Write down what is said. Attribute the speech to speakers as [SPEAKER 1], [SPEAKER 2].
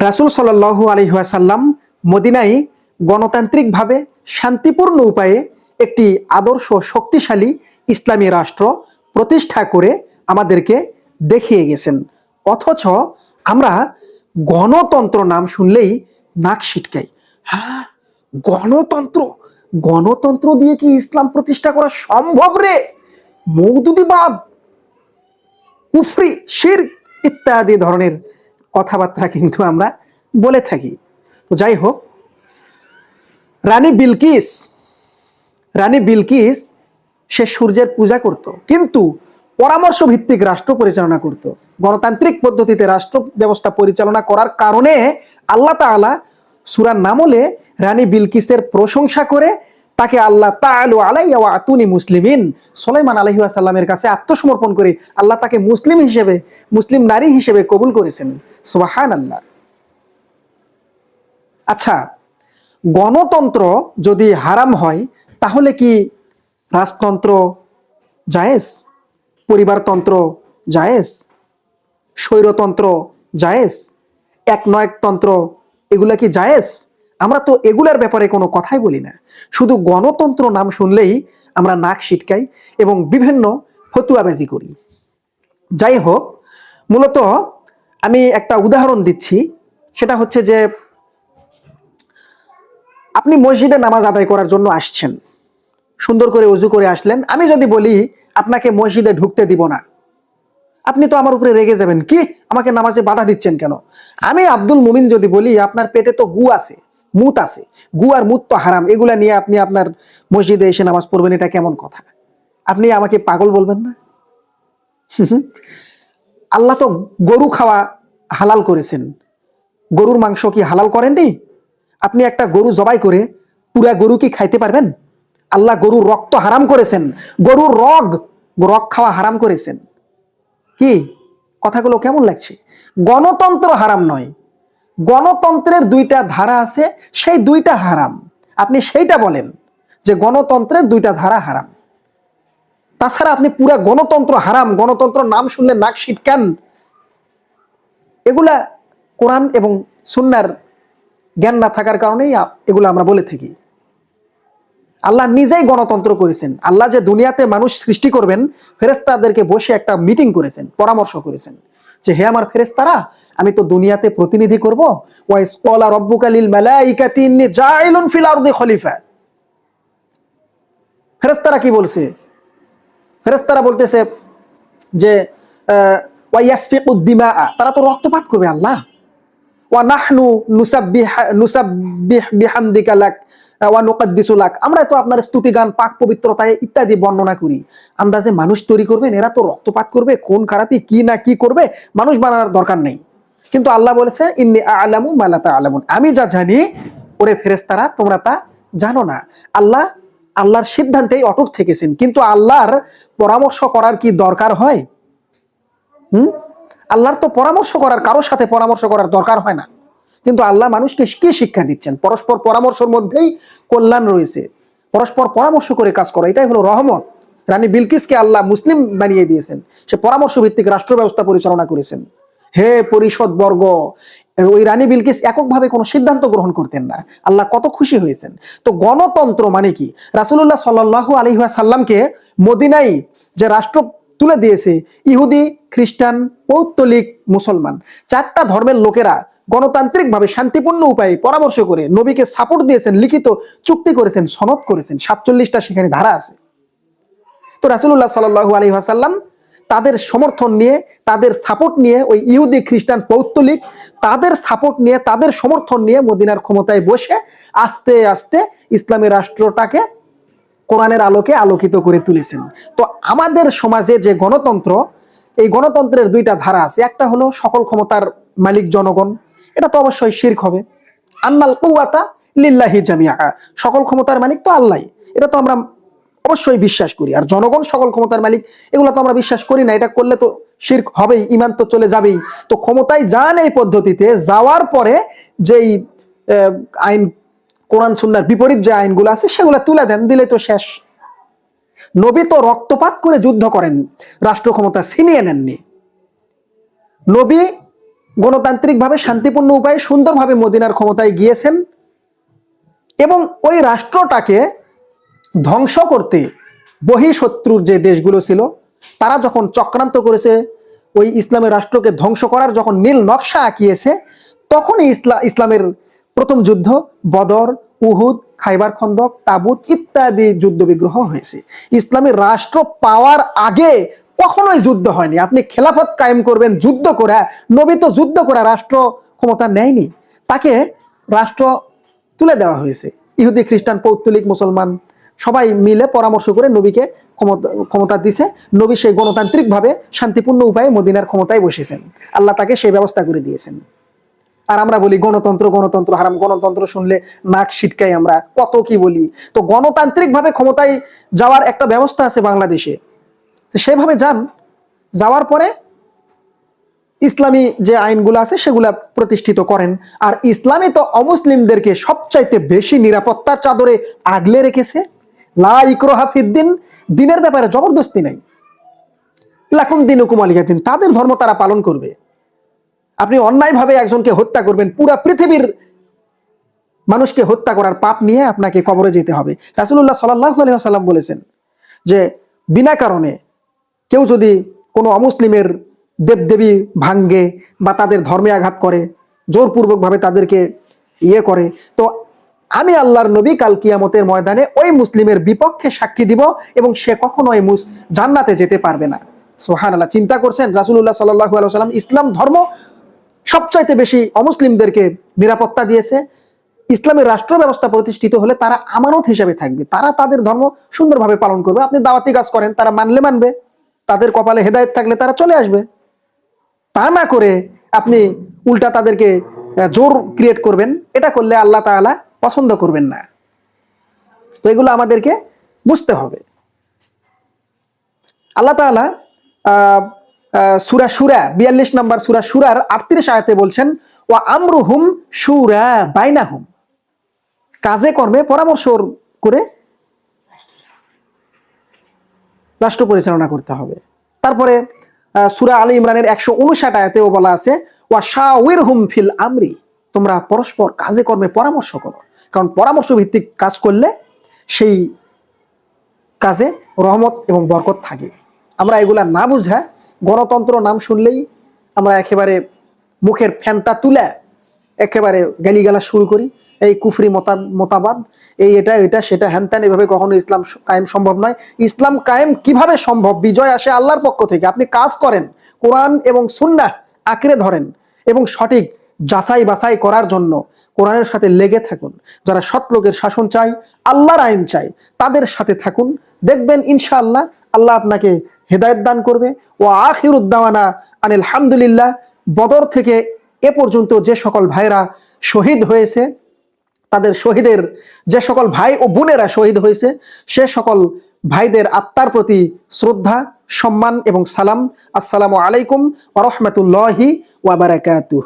[SPEAKER 1] রাসুল সাল্লাহু আলহাসাল্লাম মদিনায় গণতান্ত্রিকভাবে শান্তিপূর্ণ উপায়ে একটি আদর্শ শক্তিশালী ইসলামী রাষ্ট্র প্রতিষ্ঠা করে আমাদেরকে দেখিয়ে গেছেন। অথচ আমরা গণতন্ত্র নাম শুনলেই নাক সিটকাই। হ্যাঁ? গণতন্ত্র? গণতন্ত্র দিয়ে কি ইসলাম প্রতিষ্ঠা করা সম্ভব রে? মৌদুদিবাদ, কুফরি শির ইত্যাদি ধরনের কথাবার্তা কিন্তু আমরা বলে থাকি। তো যাই হোক, রানী বিলকিস রানী বিলকিস, সে সূর্যের পূজা করত। কিন্তু পরামর্শ ভিত্তিক রাষ্ট্র পরিচালনা করত। গণতান্ত্রিক পদ্ধতিতে রাষ্ট্র ব্যবস্থা পরিচালনা করার কারণে আল্লাহ তাআলা সুরার নামলে রানী বিলকিসের প্রশংসা করে তাকে আল্লাহ তাআলু আলাইয়া আতুনি মুসলিমিন। সুলাইমান আলাইহি ওয়াসাল্লামের কাছে আত্মসমর্পণ করে আল্লাহ তাকে মুসলিম হিসেবে, মুসলিম নারী হিসেবে কবুল করেছেন। সুবাহান আল্লাহ আচ্ছা গণতন্ত্র যদি হারাম হয়, তাহলে কি রাজতন্ত্র জায়েজ? পরিবারতন্ত্র জায়েজ? স্বৈরতন্ত্র জায়েজ? একনয়কতন্ত্র, এগুলা কি জায়েজ? আমরা তো এগুলার ব্যাপারে কোনো কথাই বলি না। শুধু গণতন্ত্র নাম শুনলেই আমরা নাক সিটকাই এবং বিভিন্ন ফতুয়াবাজি করি। যাই হোক, মূলত আমি একটা উদাহরণ দিচ্ছি। সেটা হচ্ছে যে, আপনি মসজিদে নামাজ আদায় করার জন্য আসছেন। সুন্দর করে উজু করে আসলেন। আমি যদি বলি, আপনাকে মসজিদে ঢুকতে দিব না। আপনি তো আমার উপরে রেগে যাবেন। কি? আমাকে নামাজে বাধা দিচ্ছেন কেন? আমি আব্দুল মুমিন যদি বলি, আপনার পেটে তো গু আছে। মুত আছে। গু আর মুত তো হারাম। এগুলা নিয়ে আপনি আপনার মসজিদে এসে নামাজ পড়বেন, এটা কেমন কথা? আপনি আমাকে পাগল বলবেন না? আল্লাহ তো গরু খাওয়া হালাল করেছেন। গরুর মাংস কি হালাল করেন করেননি? আপনি একটা গরু জবাই করে পুরা গরু কি খাইতে পারবেন? আল্লাহ গরুর রক্ত হারাম করেছেন। গরুর রগ রগ খাওয়া হারাম করেছেন। কি? কথাগুলো কেমন লাগছে? গণতন্ত্র হারাম নয়। গণতন্ত্রের দুইটা ধারা আছে, সেই দুইটা হারাম। আপনি সেইটা বলেন যে গণতন্ত্রের দুইটা ধারা হারাম। তাছাড়া আপনি পুরা গণতন্ত্র হারাম, গণতন্ত্র নাম শুনলে নাক সিটকান। এগুলা কোরআন এবং সুন্নার জ্ঞান না থাকার কারণেই এগুলো আমরা বলে থাকি। আল্লাহ নিজেই গণতন্ত্র করেছেন। আল্লাহ যে দুনিয়াতে মানুষ সৃষ্টি করবেন ফেরেস্তাদেরকে বসে একটা মিটিং করেছেন, পরামর্শ করেছেন। যে হে আমার ফেরেস্তারা আমি তো দুনিয়াতে প্রতিনিধি করব। খলিফা। ফেরেস্তারা কি বলছে? ফেরেস্তারা বলতেছে যে তারা তো রক্তপাত করবে, আল্লাহ। ওয়া নাহনু নুসাব্বিহ নুসাব্বিহ বিহামদিকা লাক আমরা তো আপনার স্তুতি গান, পাক পবিত্রতায় ইত্যাদি বর্ণনা করি। আন্দাজে মানুষ তৈরি করবেন এরা তো রক্তপাত করবে, কোন খারাপি কি না কি করবে, মানুষ বানানোর দরকার নেই। কিন্তু আল্লাহ বলেছে, ইন্নি আলামু মালাতা আলামুন আমি যা জানি, ওরে ফেরেস্তারা তোমরা তা জানো না। আল্লাহ, আল্লাহর সিদ্ধান্তেই অটুট থেকেছেন। কিন্তু আল্লাহর পরামর্শ করার কি দরকার হয়? হুম? আল্লাহর তো পরামর্শ করার, কারোর সাথে পরামর্শ করার দরকার হয় না। কিন্তু আল্লাহ মানুষকে কি শিক্ষা দিচ্ছেন? পরস্পর পরামর্শের মধ্যেই কল্যাণ রয়েছে। পরস্পর পরামর্শ করে কাজ করা, এটাই হলো রহমত। রানী বিলকিসকে আল্লাহ মুসলিম বানিয়ে দিয়েছেন। সে পরামর্শ ভিত্তিক রাষ্ট্র ব্যবস্থা পরিচালনা করেছেন। হে পরিষদ বর্গ, ওই রানী বিলকিস এককভাবে কোনো সিদ্ধান্ত গ্রহণ করতেন না। আল্লাহ কত খুশি হয়েছেন। তো গণতন্ত্র মানে কি? রাসুল্লাহ সাল্লাহু আলহিহাসাল্লামকে মদিনাই যে রাষ্ট্র তুলে দিয়েছে, ইহুদি, খ্রিস্টান, পৌত্তলিক, মুসলমান, চারটা ধর্মের লোকেরা গণতান্ত্রিকভাবে শান্তিপূর্ণ উপায়ে পরামর্শ করে নবীকে সাপোর্ট দিয়েছেন, লিখিত চুক্তি করেছেন, সনদ করেছেন, সাতচল্লিশটা সেখানে ধারা আছে। তো রাসুল্লাহ সাল্লু আলী আসাল্লাম তাদের সমর্থন নিয়ে, তাদের সাপোর্ট নিয়ে, ওই ইহুদি খ্রিস্টান পৌত্তলিক তাদের সাপোর্ট নিয়ে, তাদের সমর্থন নিয়ে মদিনার ক্ষমতায় বসে আস্তে আস্তে ইসলামী রাষ্ট্রটাকে কোরআনের আলোকে আলোকিত করে তুলেছেন। তো আমাদের সমাজে যে গণতন্ত্র, এই গণতন্ত্রের দুইটা ধারা আছে। একটা হলো সকল ক্ষমতার মালিক জনগণ এটা তো অবশ্যই শির্ক হবে। আন্নাল কুয়াতা লিল্লাহি জামিয়া সকল ক্ষমতার মালিক তো আল্লাহ এটা তো আমরা অবশ্যই বিশ্বাস করি। আর জনগণ সকল ক্ষমতার মালিক, এগুলো তো আমরা বিশ্বাস করি না। এটা করলে তো শির্ক হবেই ইমান তো চলে যাবেই। তো ক্ষমতায় যান এই পদ্ধতিতে, যাওয়ার পরে যেই আইন, কোরআন, সুন্নার বিপরীত যে আইনগুলো আছে, সেগুলো তুলে দেন দিলে তো শেষ। নবী তো রক্তপাত করে যুদ্ধ করেন। রাষ্ট্র ক্ষমতা ছিনিয়ে নেননি। নবী গণতান্ত্রিকভাবে শান্তিপূর্ণ উপায়ে সুন্দরভাবে মদিনার ক্ষমতায় গিয়েছেন এবং ওই রাষ্ট্রটাকে ধ্বংস করতে বহিঃশত্রুর যে দেশগুলো ছিল, তারা যখন চক্রান্ত করেছে, ওই ইসলামের রাষ্ট্রকে ধ্বংস করার যখন নীল নকশা আঁকিয়েছে, তখনই ইসলা, ইসলামের প্রথম যুদ্ধ, বদর, উহুদ, খাইবার খন্দক, তাবুত ইত্যাদি যুদ্ধ বিগ্রহ হয়েছে। ইসলামী রাষ্ট্র পাওয়ার আগে কখনোই যুদ্ধ হয়নি। আপনি খেলাফত কায়েম করবেন, যুদ্ধ করা, নবী তো যুদ্ধ করা রাষ্ট্র ক্ষমতা নেয়নি। তাকে রাষ্ট্র তুলে দেওয়া হয়েছে। ইহুদি, খ্রিস্টান, পৌত্তলিক, মুসলমান সবাই মিলে পরামর্শ করে নবীকে ক্ষমতা ক্ষমতা দিছে। নবী সেই গণতান্ত্রিকভাবে শান্তিপূর্ণ উপায়ে মদিনার ক্ষমতায় বসেছেন। আল্লাহ তাকে সেই ব্যবস্থা করে দিয়েছেন। আর আমরা বলি গণতন্ত্র গণতন্ত্র হারাম। গণতন্ত্র শুনলে নাক ছিটকাই আমরা। কত কি বলি? তো গণতান্ত্রিকভাবে ক্ষমতায় যাওয়ার একটা ব্যবস্থা আছে বাংলাদেশে। তো সেভাবে যান। যাওয়ার পরে ইসলামী যে আইনগুলো আছে সেগুলা প্রতিষ্ঠিত করেন। আর ইসলামে তো অমুসলিমদেরকে সবচাইতে বেশি নিরাপত্তার চাদরে আগলে রেখেছে। লা ইকরোহা ফিদ্দিন দিনের ব্যাপারে জবরদস্তি নাই। লাকুম দিন হুকুমালিকা দিন, তাদের ধর্ম তারা পালন করবে। আপনি অন্যায়ভাবে একজনকে হত্যা করবেন, পুরা পৃথিবীর মানুষকে হত্যা করার পাপ নিয়ে আপনাকে কবরে যেতে হবে। রাসুল্লাহ সাল্লাহ আলহাম বলেছেন যে, বিনা কারণে কেউ যদি কোনো অমুসলিমের দেবদেবী ভাঙ্গে বা তাদের ধর্মে আঘাত করে, জোরপূর্বকভাবে তাদেরকে ইয়ে করে, তো আমি আল্লাহর নবী কাল কিয়ামতের ময়দানে ওই মুসলিমের বিপক্ষে সাক্ষী দিব এবং সে কখনো ওই মুস, জান্নাতে যেতে পারবে না। সোহান আল্লাহ চিন্তা করছেন রাসুল্লাহ সাল্লাহ আলাইসাল্লাম ইসলাম ধর্ম সবচাইতে বেশি অমুসলিমদেরকে নিরাপত্তা দিয়েছে। ইসলামের রাষ্ট্র ব্যবস্থা প্রতিষ্ঠিত হলে তারা আমানত হিসাবে থাকবে। তারা তাদের ধর্ম সুন্দরভাবে পালন করবে। আপনি দাওয়াতি কাজ করেন, তারা মানলে মানবে। তাদের কপালে হেদায়েত থাকলে তারা চলে আসবে। তা না করে আপনি উল্টা তাদেরকে জোর ক্রিয়েট করবেন। এটা করলে আল্লাহ তাআলা পছন্দ করবেন না। তো এগুলো আমাদেরকে বুঝতে হবে। আল্লাহ আহ, সুরা সুরা বিয়াল্লিশ নম্বর সুরা সুরার আটত্রিশ আয়াতে বলছেন ও আমরুহুম সুরা বাইনা বাইনাহুম। কাজে কর্মে পরামর্শ করে রাষ্ট্র পরিচালনা করতে হবে। তারপরে সূরা আলী ইমরানের একশো উনষাট আয়াতেও বলা আছে ওয়া শাওয়ির হুম ফিল আমরি তোমরা পরস্পর কাজে কর্মে পরামর্শ করো কারণ পরামর্শ ভিত্তিক কাজ করলে সেই কাজে রহমত এবং বরকত থাকে। আমরা এগুলা না বুঝা, গণতন্ত্র নাম শুনলেই আমরা একেবারে মুখের ফ্যানটা তুলে একেবারে গালিগালা শুরু করি। এই কুফরি মতা মতাবাদ, এই এটা এটা, সেটা হ্যান ত্যান এভাবে কখনো ইসলাম কায়েম সম্ভব নয়। ইসলাম কায়েম কীভাবে সম্ভব? বিজয় আসে আল্লাহর পক্ষ থেকে। আপনি কাজ করেন, কোরআন এবং সুন্নাহ আঁকড়ে ধরেন এবং সঠিক যাচাই বাছাই করার জন্য কোরআনের সাথে লেগে থাকুন। যারা সৎ লোকের শাসন চায়, আল্লাহর আইন চায়, তাদের সাথে থাকুন। দেখবেন ইনশাআল্লাহ আল্লাহ আপনাকে হেদায়ত দান করবে। ও আখিরুদ্দাওয়ানা আনিল হামদুলিল্লাহ, বদর থেকে এ পর্যন্ত যে সকল ভাইরা শহীদ হয়েছে তাদের শহীদের যে সকল ভাই ও বোনেরা শহীদ হয়েছে, সে সকল ভাইদের আত্মার প্রতি শ্রদ্ধা, সম্মান এবং সালাম। আসসালামু আলাইকুম ওরহমতুল্লাহি ওয়াবারাকাতুহ